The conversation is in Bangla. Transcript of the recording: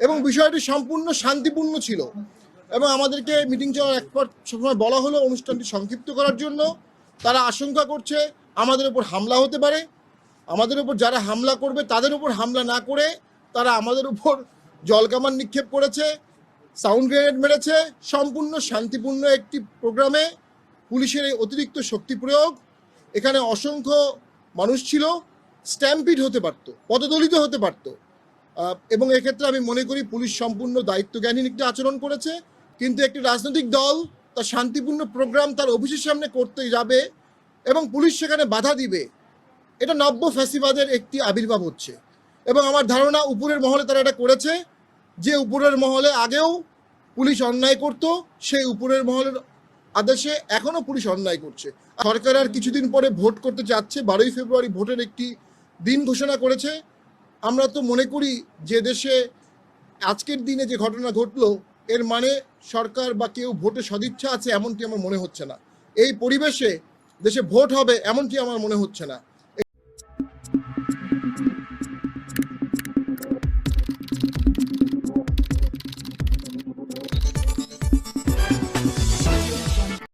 এবং বিষয়টি সম্পূর্ণ শান্তিপূর্ণ ছিল। এবং আমাদেরকে মিটিং চলার এক পর সময় বলা হলো অনুষ্ঠানটি সংক্ষিপ্ত করার জন্য। তারা আশঙ্কা করছে আমাদের উপর হামলা হতে পারে। আমাদের উপর যারা হামলা করবে তাদের উপর হামলা না করে তারা আমাদের উপর জলকামান নিক্ষেপ করেছে, সাউন্ড গ্রেনেড মেরেছে, সম্পূর্ণ শান্তিপূর্ণ একটি প্রোগ্রামে পুলিশের এই অতিরিক্ত শক্তি প্রয়োগ। এখানে অসংখ্য মানুষ ছিল, স্ট্যাম্পিড হতে পারত, পদদলিত হতে পারত। এবং এক্ষেত্রে আমি মনে করি পুলিশ সম্পূর্ণ দায়িত্বজ্ঞানহীন একটি আচরণ করেছে, কিন্তু একটি রাজনৈতিক দল তার শান্তিপূর্ণ প্রোগ্রাম তার অফিসের সামনে করতে যাবে এবং পুলিশ সেখানে বাধা দিবে, এটা নব্য ফ্যাসিবাদের একটি আবির্ভাব হচ্ছে। এবং আমার ধারণা উপরের মহলে তারা এটা করেছে, যে উপরের মহলে আগেও পুলিশ অন্যায় করত, সেই উপরের মহলের আদেশে এখনও পুলিশ অন্যায় করছে। সরকার আর কিছুদিন পরে ভোট করতে যাচ্ছে, বারোই ফেব্রুয়ারি ভোটের একটি দিন ঘোষণা করেছে আমরা তো মনে করি যে দেশে আজকের দিনে যে ঘটনা ঘটলো, এর মানে সরকার বা কেউ ভোটে সদিচ্ছা আছে এমনটি আমার মনে হচ্ছে না। এই পরিবেশে দেশে ভোট হবে এমনটি আমার মনে হচ্ছে না।